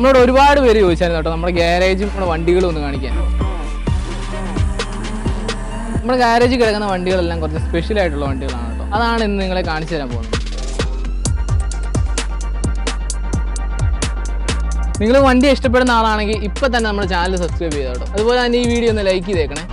നമ്മളോട് ഒരുപാട് പേര് ചോദിച്ചായിരുന്നു കേട്ടോ നമ്മുടെ ഗ്യാരേജും നമ്മുടെ വണ്ടികളും ഒന്ന് കാണിക്കാൻ. നമ്മുടെ ഗ്യാരേജിൽ കിടക്കുന്ന വണ്ടികളെല്ലാം കുറച്ച് സ്പെഷ്യൽ ആയിട്ടുള്ള വണ്ടികളാണ് കേട്ടോ. അതാണ് ഇന്ന് നിങ്ങളെ കാണിച്ചു തരാൻ പോകുന്നത്. നിങ്ങൾ വണ്ടി ഇഷ്ടപ്പെടുന്ന ആളാണെങ്കിൽ ഇപ്പൊ തന്നെ നമ്മുടെ ചാനൽ സബ്സ്ക്രൈബ് ചെയ്തോ കേട്ടോ. അതുപോലെ തന്നെ ഈ വീഡിയോ ഒന്ന് ലൈക്ക് ചെയ്തേക്കണേ.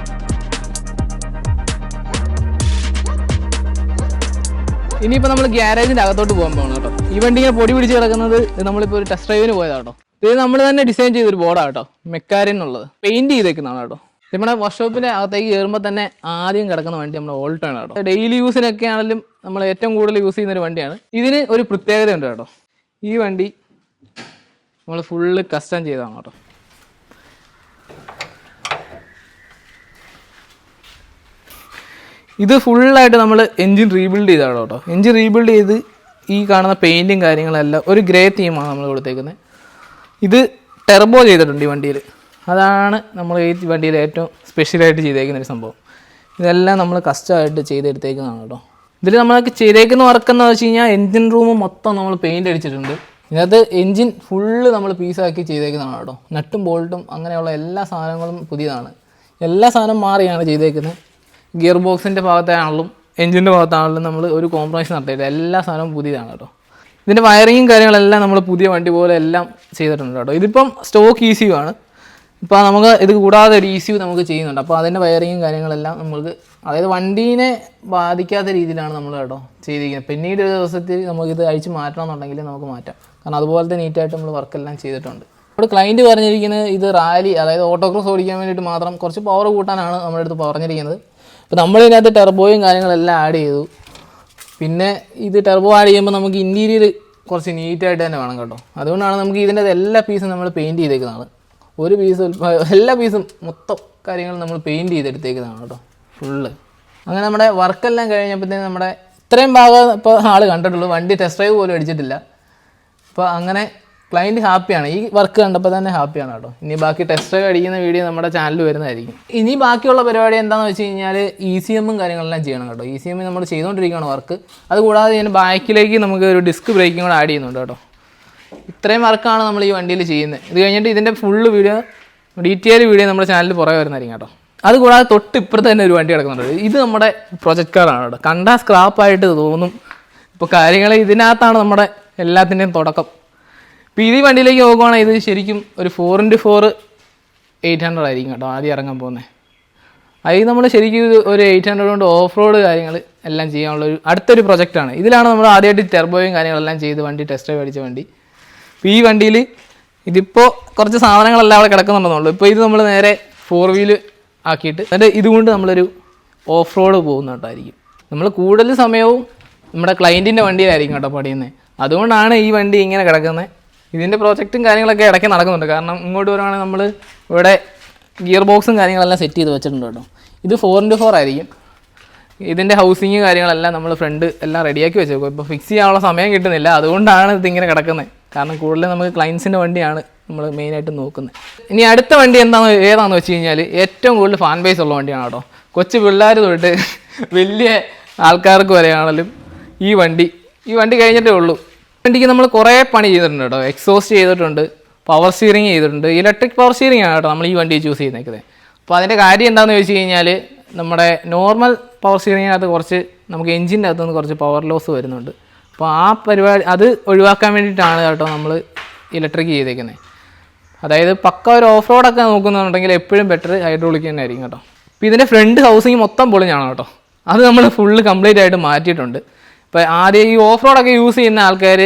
ഇനിയിപ്പോൾ നമ്മൾ ഗ്യാരേജിന്റെ അകത്തോട്ട് പോകാൻ പോകണം കേട്ടോ. ഈ വണ്ടി ഇങ്ങനെ പൊടി പിടിച്ച് കിടക്കുന്നത് നമ്മളിപ്പോൾ ഒരു ടെസ്റ്റ് ഡ്രൈവിന് പോയതാണ് കേട്ടോ. ഇത് നമ്മൾ തന്നെ ഡിസൈൻ ചെയ്തൊരു ബോർഡാണ് കേട്ടോ മെക്കാരിൻ എന്നുള്ളത് പെയിന്റ് ചെയ്തേക്കുന്നതാണ് കേട്ടോ. നമ്മുടെ വർക്ക്ഷോപ്പിന്റെ അകത്തേക്ക് കയറുമ്പോൾ തന്നെ ആദ്യം കിടക്കുന്ന വണ്ടി നമ്മുടെ ആണ് കേട്ടോ. ഡെയിലി യൂസിനൊക്കെ ആണെങ്കിലും നമ്മൾ ഏറ്റവും കൂടുതൽ യൂസ് ചെയ്യുന്ന ഒരു വണ്ടിയാണ്. ഇതിന് ഒരു പ്രത്യേകതയുണ്ട് കേട്ടോ. ഈ വണ്ടി നമ്മൾ ഫുള്ള് കസ്റ്റം ചെയ്തതാണ് കേട്ടോ. ഇത് ഫുള്ളായിട്ട് നമ്മൾ എൻജിൻ റീബിൽഡ് ചെയ്താണ് കേട്ടോ. എൻജിൻ റീബിൽഡ് ചെയ്ത് ഈ കാണുന്ന പെയിന്റും കാര്യങ്ങളെല്ലാം ഒരു ഗ്രേ തീമാണ് നമ്മൾ കൊടുത്തേക്കുന്നത് ഇത് ടെർബോ ചെയ്തിട്ടുണ്ട് ഈ വണ്ടിയിൽ അതാണ് നമ്മൾ ഈ വണ്ടിയിൽ ഏറ്റവും സ്പെഷ്യലായിട്ട് ചെയ്തേക്കുന്ന ഒരു സംഭവം. ഇതെല്ലാം നമ്മൾ കഷ്ടമായിട്ട് ചെയ്തെടുത്തേക്കുന്നതാണ് കേട്ടോ. ഇതിൽ നമ്മളൊക്കെ ചെയ്തേക്കുന്ന വർക്ക് എന്ന് വെച്ച് കഴിഞ്ഞാൽ എൻജിൻ റൂം മൊത്തം നമ്മൾ പെയിന്റ് അടിച്ചിട്ടുണ്ട്. ഇതിനകത്ത് എൻജിൻ ഫുള്ള് നമ്മൾ പീസാക്കി ചെയ്തേക്കുന്നതാണ് കേട്ടോ. നട്ടും ബോൾട്ടും അങ്ങനെയുള്ള എല്ലാ സാധനങ്ങളും പുതിയതാണ്. എല്ലാ സാധനവും മാറിയാണ് ചെയ്തേക്കുന്നത് ഗിയർ ബോക്സിന്റെ ഭാഗത്താണെങ്കിലും എൻജിന്റെ ഭാഗത്താണെങ്കിലും നമ്മൾ ഒരു കോംപ്രമൈസ് നടത്തിയിട്ട് എല്ലാ സാധനവും പുതിയതാണ് കേട്ടോ. ഇതിന്റെ വയറിങ്ങും കാര്യങ്ങളെല്ലാം നമ്മൾ പുതിയ വണ്ടി പോലെ എല്ലാം ചെയ്തിട്ടുണ്ട് കേട്ടോ. ഇതിപ്പം സ്റ്റോക്ക് ഇ ആണ്. ഇപ്പോൾ നമുക്ക് ഇത് കൂടാതെ ഒരു ഇ നമുക്ക് ചെയ്യുന്നുണ്ട്. അപ്പോൾ അതിന്റെ വയറിങ്ങും കാര്യങ്ങളെല്ലാം നമുക്ക് അതായത് വണ്ടീനെ ബാധിക്കാത്ത രീതിയിലാണ് നമ്മൾ കേട്ടോ ചെയ്തിരിക്കുന്നത്. പിന്നീട് ഒരു ദിവസത്തിൽ നമുക്കിത് അഴിച്ച് മാറ്റണമെന്നുണ്ടെങ്കിൽ നമുക്ക് മാറ്റാം. കാരണം അതുപോലത്തെ നീറ്റായിട്ട് നമ്മൾ വർക്കെല്ലാം ചെയ്തിട്ടുണ്ട്. ഇവിടെ ക്ലയന്റ് പറഞ്ഞിരിക്കുന്നത് ഇത് റാലി അതായത് ഓട്ടോക്രോസ് ഓടിക്കാൻ വേണ്ടിയിട്ട് മാത്രം കുറച്ച് പവർ കൂട്ടാനാണ് നമ്മുടെ അടുത്ത് പറഞ്ഞിരിക്കുന്നത്. അപ്പോൾ നമ്മളിതിനകത്ത് ടെർബോയും കാര്യങ്ങളെല്ലാം ആഡ് ചെയ്തു. പിന്നെ ഇത് ടെർബോ ആഡ് ചെയ്യുമ്പോൾ നമുക്ക് ഇന്റീരിയർ കുറച്ച് നീറ്റായിട്ട് തന്നെ വേണം കേട്ടോ. അതുകൊണ്ടാണ് നമുക്ക് ഇതിന്റെ എല്ലാ പീസും നമ്മൾ പെയിന്റ് ചെയ്തേക്കുന്നതാണ്. ഒരു പീസ് എല്ലാ പീസും മൊത്തം കാര്യങ്ങളും നമ്മൾ പെയിന്റ് ചെയ്തെടുത്തേക്കുന്നതാണ് കേട്ടോ ഫുള്ള് അങ്ങനെ നമ്മുടെ വർക്കെല്ലാം കഴിഞ്ഞപ്പോഴത്തേന് നമ്മുടെ ഇത്രയും ഭാഗം ഇപ്പോൾ ആൾ കണ്ടിട്ടുള്ളൂ. വണ്ടി ടെസ്റ്റ് ഡ്രൈവ് പോലും അടിച്ചിട്ടില്ല. അപ്പോൾ അങ്ങനെ ക്ലയന്റ് ഹാപ്പിയാണ് ഈ വർക്ക് കണ്ടപ്പോൾ തന്നെ ഹാപ്പിയാണ് കേട്ടോ. ഇനി ബാക്കി ടെസ്റ്റ് അടിക്കുന്ന വീഡിയോ നമ്മുടെ ചാനലിൽ വരുന്നതായിരിക്കും. ഇനി ബാക്കിയുള്ള പരിപാടി എന്താണെന്ന് വെച്ച് കഴിഞ്ഞാൽ ഇ സി എമ്മും കാര്യങ്ങളെല്ലാം ചെയ്യണം കേട്ടോ. ഇ സി എമ്മിൽ നമ്മൾ ചെയ്തുകൊണ്ടിരിക്കുകയാണ് വർക്ക് അതുകൂടാതെ ഞാൻ ബാക്കിലേക്ക് നമുക്ക് ഒരു ഡിസ്ക് ബ്രേക്കിംഗ് കൂടെ ആഡ് ചെയ്യുന്നുണ്ട് കേട്ടോ. ഇത്രയും വർക്കാണ് നമ്മൾ ഈ വണ്ടിയിൽ ചെയ്യുന്നത്. ഇത് കഴിഞ്ഞിട്ട് ഇതിന്റെ ഫുള്ള് വീഡിയോ ഡീറ്റെയിൽ വീഡിയോ നമ്മുടെ ചാനലിൽ പുറകെ വരുന്നതായിരിക്കും കേട്ടോ. അതുകൂടാതെ തൊട്ട് ഇപ്പുറത്ത് തന്നെ ഒരു വണ്ടി കിടക്കുന്നുണ്ട് ഇത് നമ്മുടെ പ്രൊജക്ട് കാറാണ് കേട്ടോ. കണ്ടാൽ സ്ക്രാപ്പായിട്ട് തോന്നും. ഇപ്പോൾ കാര്യങ്ങൾ ഇതിനകത്താണ് നമ്മുടെ എല്ലാത്തിന്റെയും തുടക്കം. ഇപ്പോൾ ഈ വണ്ടിയിലേക്ക് നോക്കുവാണെങ്കിൽ ഇത് ശരിക്കും ഒരു four into four eight hundred ആയിരിക്കും കേട്ടോ ആദ്യം ഇറങ്ങാൻ പോകുന്നത് അതിൽ നമ്മൾ ശരിക്കും ഇത് ഒരു എയ്റ്റ് ഹൺഡ്രഡ് കൊണ്ട് ഓഫ് റോഡ് കാര്യങ്ങൾ എല്ലാം ചെയ്യാനുള്ള ഒരു അടുത്തൊരു പ്രൊജക്റ്റാണ് ഇതിലാണ് നമ്മൾ ആദ്യമായിട്ട് ടെർബോയും കാര്യങ്ങളെല്ലാം ചെയ്ത് വണ്ടി ടെസ്റ്റ് ഡ്രൈവ് അടിച്ച വണ്ടി. അപ്പോൾ ഈ വണ്ടിയിൽ ഇതിപ്പോൾ കുറച്ച് സാധനങ്ങളെല്ലാം അവിടെ കിടക്കുന്നുണ്ടെന്നുള്ളൂ. ഇപ്പോൾ ഇത് നമ്മൾ നേരെ ഫോർ വീൽ ആക്കിയിട്ട് എന്നിട്ട് ഇതുകൊണ്ട് നമ്മളൊരു ഓഫ് റോഡ് പോകുന്നതായിരിക്കും നമ്മൾ കൂടുതൽ സമയവും നമ്മുടെ ക്ലയന്റിന്റെ വണ്ടിയിലായിരിക്കും കേട്ടോ പണിയുന്നത് അതുകൊണ്ടാണ് ഈ വണ്ടി ഇങ്ങനെ കിടക്കുന്നത് ഇതിന്റെ പ്രോജക്റ്റും കാര്യങ്ങളൊക്കെ ഇടയ്ക്ക് നടക്കുന്നുണ്ട്. കാരണം ഇങ്ങോട്ട് വരുവാണെങ്കിൽ നമ്മൾ ഇവിടെ ഗിയർ ബോക്സും കാര്യങ്ങളെല്ലാം സെറ്റ് ചെയ്ത് വെച്ചിട്ടുണ്ട് കേട്ടോ. ഇത് ഫോർ ഇന്റു ഫോർ ആയിരിക്കും. ഇതിന്റെ ഹൗസിങ് കാര്യങ്ങളെല്ലാം നമ്മൾ ഫ്രണ്ട് എല്ലാം റെഡിയാക്കി വെച്ചേക്കും ഇപ്പോൾ ഫിക്സ് ചെയ്യാനുള്ള സമയം കിട്ടുന്നില്ല. അതുകൊണ്ടാണ് ഇതിങ്ങനെ കിടക്കുന്നത് കാരണം കൂടുതലും നമുക്ക് ക്ലയൻസിന്റെ വണ്ടിയാണ് നമ്മൾ മെയിനായിട്ട് നോക്കുന്നത് ഇനി അടുത്ത വണ്ടി എന്താണെന്ന് ഏതാണെന്ന് വെച്ച് കഴിഞ്ഞാൽ ഏറ്റവും കൂടുതൽ ഫാൻ ബേസ് ഉള്ള വണ്ടിയാണ് കേട്ടോ. കൊച്ചു പിള്ളേർ തൊട്ട് വലിയ ആൾക്കാർക്ക് വരെയാണെങ്കിലും ഈ വണ്ടി ഈ വണ്ടി കഴിഞ്ഞിട്ടേ ഉള്ളൂ. വണ്ടിക്ക് നമ്മൾ കുറേ പണി ചെയ്തിട്ടുണ്ട് കേട്ടോ. എക്സോസ്റ്റ് ചെയ്തിട്ടുണ്ട് പവർ സ്റ്റിയറിംഗ് ചെയ്തിട്ടുണ്ട്. ഇലക്ട്രിക് പവർ സ്റ്റിയറിംഗ് ആണ് കേട്ടോ നമ്മൾ ഈ വണ്ടി ചൂസ് ചെയ്യുന്നേക്കുന്നത്. അപ്പോൾ അതിന്റെ കാര്യം എന്താണെന്ന് ചോദിച്ചു കഴിഞ്ഞാൽ നമ്മുടെ നോർമൽ പവർ സ്റ്റിയറിങ്ങിനകത്ത് കുറച്ച് നമുക്ക് എഞ്ചിന്റെ അകത്തുനിന്ന് കുറച്ച് പവർ ലോസ് വരുന്നുണ്ട്. അപ്പോൾ ആ പരിപാടി അത് ഒഴിവാക്കാൻ വേണ്ടിയിട്ടാണ് കേട്ടോ നമ്മൾ ഇലക്ട്രിക് ചെയ്തേക്കുന്നത് അതായത് പക്ക ഒരു ഓഫ് റോഡൊക്കെ നോക്കുന്നുണ്ടെങ്കിൽ എപ്പോഴും ബെറ്റർ ഹൈഡ്രോളിക് തന്നെ ആയിരിക്കും കേട്ടോ. അപ്പോൾ ഇതിന്റെ ഫ്രണ്ട് ഹൗസിങ് മൊത്തം പൊളിഞ്ഞാണ് കേട്ടോ. അത് നമ്മൾ ഫുള്ള് കംപ്ലീറ്റ് ആയിട്ട് മാറ്റിയിട്ടുണ്ട്. ഇപ്പോൾ ആദ്യം ഈ ഓഫ് റോഡൊക്കെ യൂസ് ചെയ്യുന്ന ആൾക്കാർ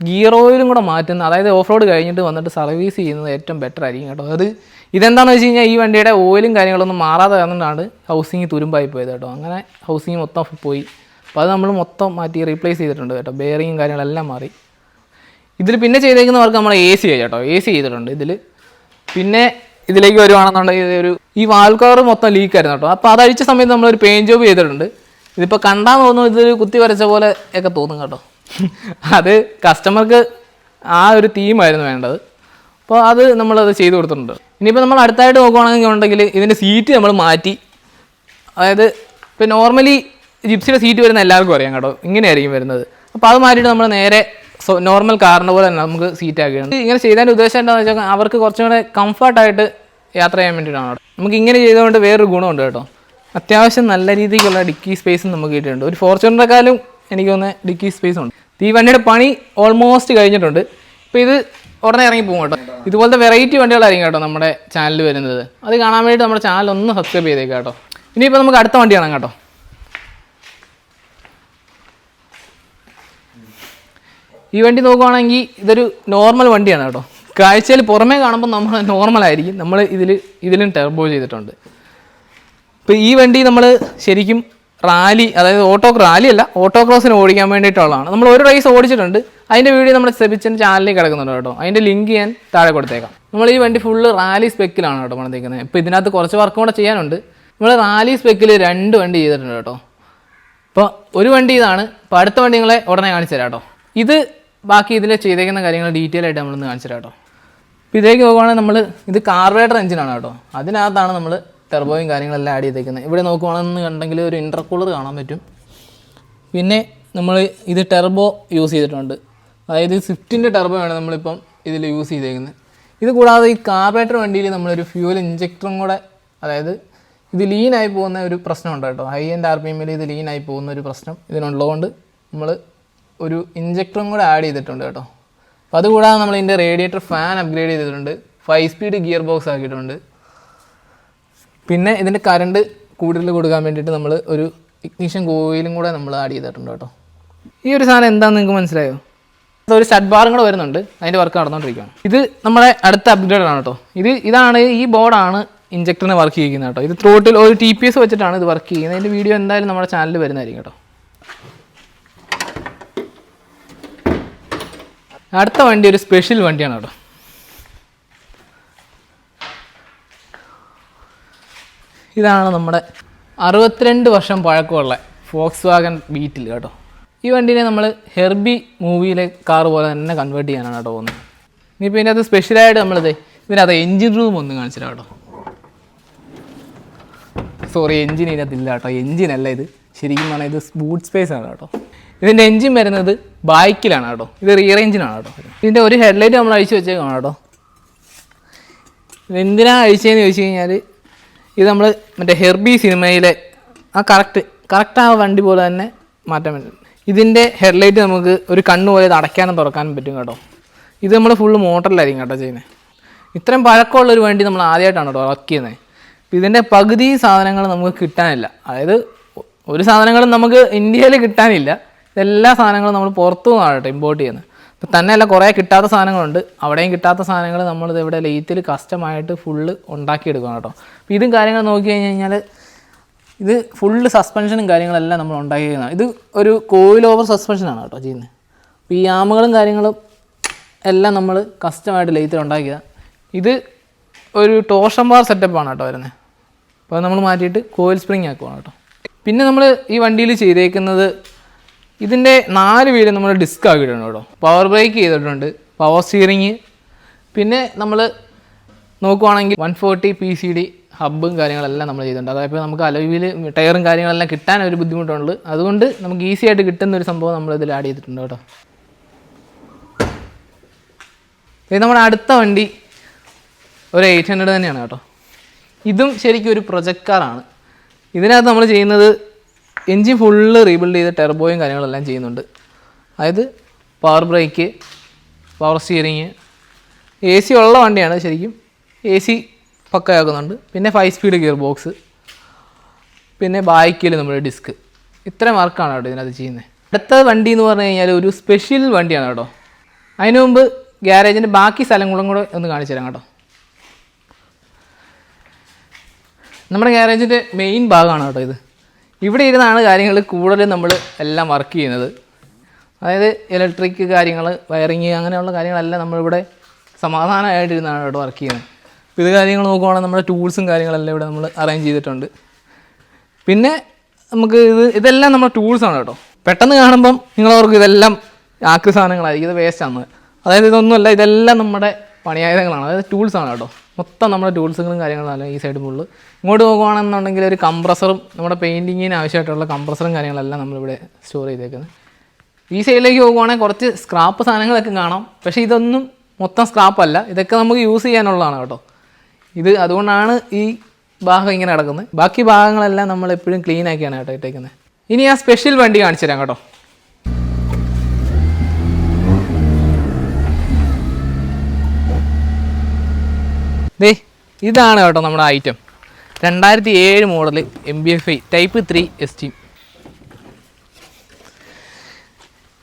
ഗിയർ ഓയിലും കൂടെ മാറ്റുന്ന അതായത് ഓഫ് റോഡ് കഴിഞ്ഞിട്ട് വന്നിട്ട് സർവീസ് ചെയ്യുന്നത് ഏറ്റവും ബെറ്റർ ആയിരിക്കും കേട്ടോ. അത് ഇതെന്താണെന്ന് വെച്ച് കഴിഞ്ഞാൽ ഈ വണ്ടിയുടെ ഓയിലും കാര്യങ്ങളൊന്നും മാറാതെ വന്നിട്ടാണ് ഹൗസിങ് തുരുമ്പായി പോയത് കേട്ടോ. അങ്ങനെ ഹൗസിങ് മൊത്തം പോയി. അപ്പോൾ അത് നമ്മൾ മൊത്തം മാറ്റി റീപ്ലേസ് ചെയ്തിട്ടുണ്ട് കേട്ടോ. ബെയറിങ്ങും കാര്യങ്ങളെല്ലാം മാറി. ഇതിൽ പിന്നെ ചെയ്തേക്കുന്ന വർക്ക് നമ്മൾ എ സി കേട്ടോ. എ സി ചെയ്തിട്ടുണ്ട് ഇതിൽ പിന്നെ ഇതിലേക്ക് വരുവാണെന്നുണ്ടെങ്കിൽ ഒരു ഈ വാൽ കവർ മൊത്തം ലീക്കായിരുന്നു കേട്ടോ. അപ്പോൾ അതഴിച്ച സമയത്ത് നമ്മളൊരു പെയിന്റ് ജോബ് ചെയ്തിട്ടുണ്ട്. ഇതിപ്പോൾ കണ്ടാൽ തോന്നുന്നു ഇതൊരു കുത്തി വരച്ച പോലെ ഒക്കെ തോന്നും കേട്ടോ. അത് കസ്റ്റമർക്ക് ആ ഒരു തീമായിരുന്നു വേണ്ടത്. അപ്പോൾ അത് നമ്മളത് ചെയ്തു കൊടുത്തിട്ടുണ്ട്. ഇനിയിപ്പോൾ നമ്മൾ അടുത്തായിട്ട് നോക്കുവാണെങ്കിൽ ഉണ്ടെങ്കിൽ ഇതിന്റെ സീറ്റ് നമ്മൾ മാറ്റി. അതായത് ഇപ്പോൾ നോർമലി ജിപ്സിയുടെ സീറ്റ് വരുന്ന എല്ലാവർക്കും അറിയാം കേട്ടോ. ഇങ്ങനെയായിരിക്കും വരുന്നത്. അപ്പോൾ അത് മാറ്റിയിട്ട് നമ്മൾ നേരെ സോ നോർമൽ കാറിന്റെ പോലെ തന്നെ നമുക്ക് സീറ്റ് ആക്കുകയാണ്. ഇങ്ങനെ ചെയ്തതിന്റെ ഉദ്ദേശം എന്താണെന്ന് വെച്ചാൽ അവർക്ക് കുറച്ചും കൂടെ കംഫർട്ടായിട്ട് യാത്ര ചെയ്യാൻ വേണ്ടിയിട്ടാണ് നമുക്ക് ഇങ്ങനെ ചെയ്തുകൊണ്ട് വേറൊരു ഗുണമുണ്ട് കേട്ടോ. അത്യാവശ്യം നല്ല രീതിക്കുള്ള ഡിക്കി സ്പേസും നമുക്ക് കിട്ടിയിട്ടുണ്ട്. ഒരു ഫോർച്യൂണറെക്കാളും എനിക്ക് തോന്നുന്ന ഡിക്കി സ്പേസ് ഉണ്ട്. ഈ വണ്ടിയുടെ പണി ഓൾമോസ്റ്റ് കഴിഞ്ഞിട്ടുണ്ട്. ഇപ്പോൾ ഇത് ഉടനെ ഇറങ്ങി പോകും കേട്ടോ. ഇതുപോലത്തെ വെറൈറ്റി വണ്ടികളായിരിക്കും കേട്ടോ നമ്മുടെ ചാനൽ വരുന്നത്. അത് കാണാൻ വേണ്ടി നമ്മുടെ ചാനൽ ഒന്ന് സബ്സ്ക്രൈബ് ചെയ്തേക്കാം കേട്ടോ. ഇനിയിപ്പോൾ നമുക്ക് അടുത്ത വണ്ടി കാണാം കേട്ടോ. ഈ വണ്ടി നോക്കുവാണെങ്കിൽ ഇതൊരു നോർമൽ വണ്ടിയാണ് കേട്ടോ. കാഴ്ചയിൽ പുറമേ കാണുമ്പോൾ നമ്മൾ നോർമൽ ആയിരിക്കും. നമ്മൾ ഇതിൽ ഇതിലും ടെർബോ ചെയ്തിട്ടുണ്ട്. ഇപ്പോൾ ഈ വണ്ടി നമ്മൾ ശരിക്കും റാലി അതായത് ഓട്ടോ റാലി അല്ല ഓട്ടോ ക്രോസിന് ഓടിക്കാൻ വേണ്ടിയിട്ടുള്ളതാണ്. നമ്മൾ ഒരു റേസ് ഓടിച്ചിട്ടുണ്ട്. അതിന്റെ വീഡിയോ നമ്മുടെ സെബിച്ചിന്റെ ചാനലിൽ കിടക്കുന്നുണ്ട് കേട്ടോ. അതിന്റെ ലിങ്ക് ഞാൻ താഴെ കൊടുത്തേക്കാം. നമ്മൾ ഈ വണ്ടി ഫുള്ള് റാലി സ്പെക്കിലാണ് കേട്ടോ പണിതേക്കുന്നത് ഇപ്പോൾ ഇതിനകത്ത് കുറച്ച് വർക്കും കൂടെ ചെയ്യാനുണ്ട്. നമ്മൾ റാലി സ്പെക്കിൽ രണ്ട് വണ്ടി ചെയ്തിട്ടുണ്ട് കേട്ടോ. ഇപ്പോൾ ഒരു വണ്ടി ഇതാണ്. ഇപ്പോൾ അടുത്ത വണ്ടി നിങ്ങളെ ഉടനെ കാണിച്ചു തരാം കേട്ടോ. ഇത് ബാക്കി ഇതിൽ ചെയ്തേക്കുന്ന കാര്യങ്ങൾ ഡീറ്റെയിൽ ആയിട്ട് നമ്മളൊന്ന് കാണിച്ചു തരാം കേട്ടോ. ഇപ്പോൾ ഇതിലേക്ക് പോകുവാണെങ്കിൽ നമ്മൾ ഇത് കാർബറേറ്റർ എഞ്ചിനാണ് കേട്ടോ. അതിനകത്താണ് നമ്മൾ ടെർബോയും കാര്യങ്ങളെല്ലാം ആഡ് ചെയ്തേക്കുന്നത് ഇവിടെ നോക്കുവാണെന്ന് കണ്ടെങ്കിൽ ഒരു ഇന്റർകൂളർ കാണാൻ പറ്റും. പിന്നെ നമ്മൾ ഇത് ടെർബോ യൂസ് ചെയ്തിട്ടുണ്ട്. അതായത് സ്വിഫ്റ്റിന്റെ ടെർബോ ആണ് നമ്മളിപ്പം ഇതിൽ യൂസ് ചെയ്തേക്കുന്നത് ഇത് കൂടാതെ ഈ കാർബറേറ്റർ വണ്ടിയിൽ നമ്മളൊരു ഫ്യൂൽ ഇഞ്ചക്ടറും കൂടെ അതായത് ഇത് ലീനായി പോകുന്ന ഒരു പ്രശ്നമുണ്ട് കേട്ടോ. ഹൈ എൻഡ് ആർ പി എമ്മിൽ ഇത് ലീനായി പോകുന്ന ഒരു പ്രശ്നം ഇതിനുള്ളതുകൊണ്ട് നമ്മൾ ഒരു ഇഞ്ചക്ടറും കൂടെ ആഡ് ചെയ്തിട്ടുണ്ട് കേട്ടോ. അപ്പോൾ അതുകൂടാതെ നമ്മൾ ഇതിന്റെ റേഡിയേറ്റർ ഫാൻ അപ്ഗ്രേഡ് ചെയ്തിട്ടുണ്ട്. ഫൈവ് സ്പീഡ് ഗിയർ ബോക്സ് ആക്കിയിട്ടുണ്ട്. പിന്നെ ഇതിന്റെ കറണ്ട് കൂടുതൽ കൊടുക്കാൻ വേണ്ടിയിട്ട് നമ്മൾ ഒരു ഇഗ്നിഷൻ കോയിലും കൂടെ നമ്മൾ ആഡ് ചെയ്തിട്ടുണ്ട് കേട്ടോ. ഈ ഒരു സാധനം എന്താണെന്ന് നിങ്ങൾക്ക് മനസ്സിലായോ? ഒരു സ്റ്റഡ് ബാറും കൂടെ വരുന്നുണ്ട്. അതിന്റെ വർക്ക് നടന്നുകൊണ്ടിരിക്കുകയാണ് ഇത് നമ്മുടെ അടുത്ത അപ്ഗ്രേഡ് ആണ് കേട്ടോ. ഇത് ഇതാണ് ഈ ബോർഡാണ് ഇഞ്ചക്ടറിന് വർക്ക് ചെയ്യുന്നത് കേട്ടോ. ഇത് ത്രോട്ടിൽ ഒരു ടി പി എസ് വെച്ചിട്ടാണ് ഇത് വർക്ക് ചെയ്യുന്നത്. അതിന്റെ വീഡിയോ എന്തായാലും നമ്മുടെ ചാനലിൽ വരുന്നതായിരിക്കും കേട്ടോ. അടുത്ത വണ്ടി ഒരു സ്പെഷ്യൽ വണ്ടിയാണ് കേട്ടോ. ഇതാണ് നമ്മുടെ അറുപത്തിരണ്ട് വർഷം പഴക്കമുള്ള ഫോക്സ് വാഗൻ ബീറ്റിൽ കേട്ടോ. ഈ വണ്ടീനെ നമ്മൾ ഹെർബി മൂവിയിലെ കാർ പോലെ തന്നെ കൺവേർട്ട് ചെയ്യാനാണ് കേട്ടോ പോകുന്നത്. ഇനിയിപ്പോൾ ഇതിനകത്ത് സ്പെഷ്യലായിട്ട് നമ്മളിത് ഇതിനകത്ത് എൻജിൻ റൂം ഒന്ന് കാണിച്ചില്ല കേട്ടോ. സോറി എൻജിൻ ഇതിനകത്തില്ല കേട്ടോ. എൻജിൻ അല്ല ഇത്. ശരിക്കും പറഞ്ഞാൽ ഇത് ബൂട്ട് സ്പേസ് ആണ് കേട്ടോ. ഇതിന്റെ എൻജിൻ വരുന്നത് ബൈക്കിലാണ് കേട്ടോ. ഇത് റിയർ എഞ്ചിനാണ് കേട്ടോ. ഇതിന്റെ ഒരു ഹെഡ്ലൈറ്റ് നമ്മൾ അഴിച്ചു വെച്ചേക്കാണ് കേട്ടോ. എന്തിനാണ് അഴിച്ചതെന്ന് ചോദിച്ചു കഴിഞ്ഞാൽ ഇത് നമ്മൾ മറ്റേ ഹെർബി സിനിമയിലെ ആ കറക്റ്റ് കറക്റ്റ് ആ വണ്ടി പോലെ തന്നെ മാറ്റാൻ പറ്റും. ഇതിന്റെ ഹെഡ്ലൈറ്റ് നമുക്ക് ഒരു കണ്ണ് പോലെ ഇത് അടയ്ക്കാനും തുറക്കാനും പറ്റും കേട്ടോ. ഇത് നമ്മൾ ഫുള്ള് മോട്ടറിലായിരിക്കും കേട്ടോ ചെയ്യുന്നത് ഇത്രയും പഴക്കമുള്ളൊരു വണ്ടി നമ്മൾ ആദ്യമായിട്ടാണ് കേട്ടോ വർക്ക് ചെയ്യുന്നത് ഇതിന്റെ പകുതി സാധനങ്ങൾ നമുക്ക് കിട്ടാനില്ല. അതായത് ഒരു സാധനങ്ങളും നമുക്ക് ഇന്ത്യയിൽ കിട്ടാനില്ല. എല്ലാ സാധനങ്ങളും നമ്മൾ പുറത്തു നിന്നാണ് കേട്ടോ ഇമ്പോർട്ട് ചെയ്യുന്നത്. ഇപ്പം തന്നെയല്ല കുറേ കിട്ടാത്ത സാധനങ്ങളുണ്ട്. അവിടെയും കിട്ടാത്ത സാധനങ്ങൾ നമ്മളിത് ഇവിടെ ലെയ്ത്തിൽ കസ്റ്റമായിട്ട് ഫുള്ള് ഉണ്ടാക്കിയെടുക്കണം കേട്ടോ. അപ്പോൾ ഇതും കാര്യങ്ങൾ നോക്കി കഴിഞ്ഞ് കഴിഞ്ഞാൽ ഇത് ഫുള്ള് സസ്പെൻഷനും കാര്യങ്ങളെല്ലാം നമ്മൾ ഉണ്ടാക്കിയിരിക്കുന്നത് ഇത് ഒരു കോയിൽ ഓവർ സസ്പെൻഷനാണ് കേട്ടോ ചെയ്യുന്നത്. അപ്പോൾ ഈ ആമുകളും കാര്യങ്ങളും എല്ലാം നമ്മൾ കസ്റ്റമായിട്ട് ലെയ്ത്തിൽ ഉണ്ടാക്കിയതാണ് ഇത് ഒരു ടോർഷൻ ബാർ സെറ്റപ്പാണ് കേട്ടോ വരുന്നത്. അപ്പോൾ നമ്മൾ മാറ്റിയിട്ട് കോയിൽ സ്പ്രിങ് ആക്കുവാണ് കേട്ടോ. പിന്നെ നമ്മൾ ഈ വണ്ടിയിൽ ചെയ്തേക്കുന്നത് ഇതിന്റെ നാല് വീൽ നമ്മൾ ഡിസ്ക് ആക്കിയിട്ടുണ്ട് കേട്ടോ. പവർ ബ്രേക്ക് ചെയ്തിട്ടുണ്ട് പവർ സ്റ്റിയറിങ് പിന്നെ നമ്മൾ നോക്കുവാണെങ്കിൽ one forty P C D ഹബ്ബും കാര്യങ്ങളെല്ലാം നമ്മൾ ചെയ്തിട്ടുണ്ട്. അതായത് നമുക്ക് അലവിയിൽ ടയറും കാര്യങ്ങളെല്ലാം കിട്ടാൻ ഒരു ബുദ്ധിമുട്ടുണ്ട്. അതുകൊണ്ട് നമുക്ക് ഈസി ആയിട്ട് കിട്ടുന്ന ഒരു സംഭവം നമ്മൾ ഇതിൽ ആഡ് ചെയ്തിട്ടുണ്ട് കേട്ടോ. ഇത് നമ്മുടെ അടുത്ത വണ്ടി ഒരു എയ്റ്റ് ഹൺഡ്രഡ് തന്നെയാണ് കേട്ടോ. ഇതും ശരിക്കും ഒരു പ്രൊജക്ട് കാറാണ് ഇതിനകത്ത് നമ്മൾ ചെയ്യുന്നത് എൻജിൻ ഫുള്ള് റീബിൽഡ് ചെയ്ത് ടെർബോയും കാര്യങ്ങളെല്ലാം ചെയ്യുന്നുണ്ട്. അതായത് power brake power steering A C ഉള്ള വണ്ടിയാണ് ശരിക്കും എ സി പക്കയാക്കുന്നുണ്ട്. പിന്നെ ഫൈവ് സ്പീഡ് ഗിയർ ബോക്സ് പിന്നെ ബാക്കിൽ നമ്മുടെ ഡിസ്ക് ഇത്ര മാർക്കാണ് കേട്ടോ ഇതിനകത്ത് ചെയ്യുന്നത് അടുത്ത വണ്ടി എന്ന് പറഞ്ഞു കഴിഞ്ഞാൽ ഒരു സ്പെഷ്യൽ വണ്ടിയാണ് കേട്ടോ. അതിനു മുമ്പ് ഗ്യാരേജിന്റെ ബാക്കി സ്ഥലങ്ങളും കൂടെ ഒന്ന് കാണിച്ചു തരാം കേട്ടോ. നമ്മുടെ ഗ്യാരേജിന്റെ മെയിൻ ഭാഗമാണ് കേട്ടോ ഇത്. ഇവിടെ ഇരുന്നാണ് കാര്യങ്ങൾ കൂടുതലും നമ്മൾ എല്ലാം വർക്ക് ചെയ്യുന്നത്. അതായത് ഇലക്ട്രിക് കാര്യങ്ങൾ വയറിങ് അങ്ങനെയുള്ള കാര്യങ്ങളെല്ലാം നമ്മളിവിടെ സമാധാനമായിട്ടിരുന്നാണ് ഇവിടെ വർക്ക് ചെയ്യുന്നത്. ഇത് കാര്യങ്ങൾ നോക്കുവാണെങ്കിൽ നമ്മുടെ ടൂൾസും കാര്യങ്ങളെല്ലാം ഇവിടെ നമ്മൾ അറേഞ്ച് ചെയ്തിട്ടുണ്ട്. പിന്നെ നമുക്ക് ഇത് ഇതെല്ലാം നമ്മുടെ ടൂൾസാണ് കേട്ടോ. പെട്ടെന്ന് കാണുമ്പം നിങ്ങളവർക്ക് ഇതെല്ലാം ആക്രി സാധനങ്ങളായിരിക്കും ഇത് വേസ്റ്റാണ് അതായത് ഇതൊന്നുമല്ല ഇതെല്ലാം നമ്മുടെ പണിയായുധങ്ങളാണ്. അതായത് ടൂൾസാണ് കേട്ടോ. മൊത്തം നമ്മുടെ ടൂൾസുകളും കാര്യങ്ങളും ഈ സൈഡ് ഫുള്ള് ഇങ്ങോട്ട് നോക്കുകയാണെന്നുണ്ടെങ്കിൽ ഒരു കംപ്രസറും നമ്മുടെ പെയിന്റിങ്ങിന് ആവശ്യമായിട്ടുള്ള കംപ്രസറും കാര്യങ്ങളെല്ലാം നമ്മളിവിടെ സ്റ്റോർ ചെയ്തേക്കുന്നത് ഈ സൈഡിലേക്ക് പോകുവാണെങ്കിൽ കുറച്ച് സ്ക്രാപ്പ് സാധനങ്ങളൊക്കെ കാണാം. പക്ഷേ ഇതൊന്നും മൊത്തം സ്ക്രാപ്പല്ല ഇതൊക്കെ നമുക്ക് യൂസ് ചെയ്യാനുള്ളതാണ് കേട്ടോ. ഇത് അതുകൊണ്ടാണ് ഈ ഭാഗം ഇങ്ങനെ കിടക്കുന്നത് ബാക്കി ഭാഗങ്ങളെല്ലാം നമ്മൾ എപ്പോഴും ക്ലീൻ ആക്കിയാണ് കേട്ടോ ഇട്ടേക്കുന്നത് ഇനി ആ സ്പെഷ്യൽ വണ്ടി കാണിച്ചു തരാം കേട്ടോ. ദേ ഇതാണ് കേട്ടോ നമ്മുടെ ഐറ്റം രണ്ടായിരത്തി ഏഴ് model M B F I type three S T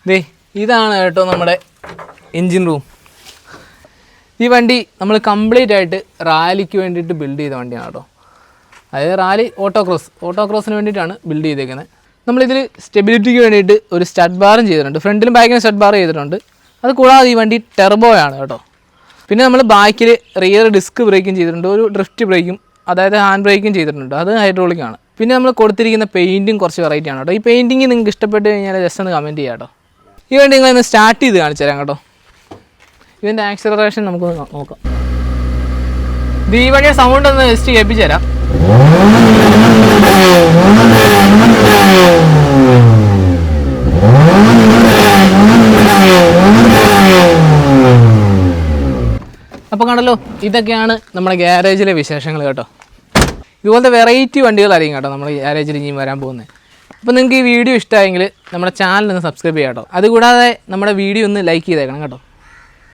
ദേ ഇതാണ് കേട്ടോ നമ്മുടെ എൻജിൻ റൂം ഈ വണ്ടി നമ്മൾ കംപ്ലീറ്റ് ആയിട്ട് റാലിക്ക് വേണ്ടിയിട്ട് ബിൽഡ് ചെയ്ത വണ്ടിയാണ് കേട്ടോ. അതായത് റാലി ഓട്ടോക്രോസ് ഓട്ടോക്രോസിന് വേണ്ടിയിട്ടാണ് ബിൽഡ് ചെയ്തേക്കുന്നത് നമ്മളിതിൽ സ്റ്റെബിലിറ്റിക്ക് വേണ്ടിയിട്ട് ഒരു സ്റ്റഡ് ബാറും ചെയ്തിട്ടുണ്ട്. ഫ്രണ്ടിലും ബാക്കിലും സ്റ്റഡ് ബാർ ചെയ്തിട്ടുണ്ട്. അത് കൂടാതെ ഈ വണ്ടി ടെർബോയാണ് കേട്ടോ. പിന്നെ നമ്മൾ ബാക്കിൽ റിയർ ഡിസ്ക് ബ്രേക്കും ചെയ്തിട്ടുണ്ട് ഒരു ഡ്രിഫ്റ്റ് ബ്രേക്കും അതായത് ഹാൻഡ് ബ്രേക്കും ചെയ്തിട്ടുണ്ട്. അത് ഹൈഡ്രോളിക് ആണ്. പിന്നെ നമ്മൾ കൊടുത്തിരിക്കുന്ന പെയിന്റും കുറച്ച് വെറൈറ്റി ആണ് കേട്ടോ. ഈ പെയിന്റിങ് നിങ്ങൾക്ക് ഇഷ്ടപ്പെട്ട് കഴിഞ്ഞാൽ ജസ്റ്റ് ഒന്ന് കമന്റ് ചെയ്യാം കേട്ടോ. ഈ നിങ്ങൾ നിങ്ങളൊന്ന് സ്റ്റാർട്ട് ചെയ്ത് കാണിച്ചു തരാം കേട്ടോ. ഇതിന്റെ ആക്സിലറേഷൻ നമുക്കൊന്ന് നോക്കാം. ഇത് ഈ സൗണ്ട് ഒന്ന് ജസ്റ്റ് കേൾപ്പിച്ചു തരാം അപ്പോൾ കണ്ടല്ലോ ഇതൊക്കെയാണ് നമ്മുടെ ഗ്യാരേജിലെ വിശേഷങ്ങൾ കേട്ടോ. ഇതുപോലത്തെ വെറൈറ്റി വണ്ടികളായിരിക്കും കേട്ടോ നമ്മുടെ ഗ്യാരേജിൽ ഇനിയും വരാൻ പോകുന്നത്. അപ്പോൾ നിങ്ങൾക്ക് ഈ വീഡിയോ ഇഷ്ടമായെങ്കിൽ നമ്മുടെ ചാനൽ ഒന്ന് സബ്സ്ക്രൈബ് ചെയ്യാം കേട്ടോ. അതുകൂടാതെ നമ്മുടെ വീഡിയോ ഒന്ന് ലൈക്ക് ചെയ്തേക്കണം കേട്ടോ.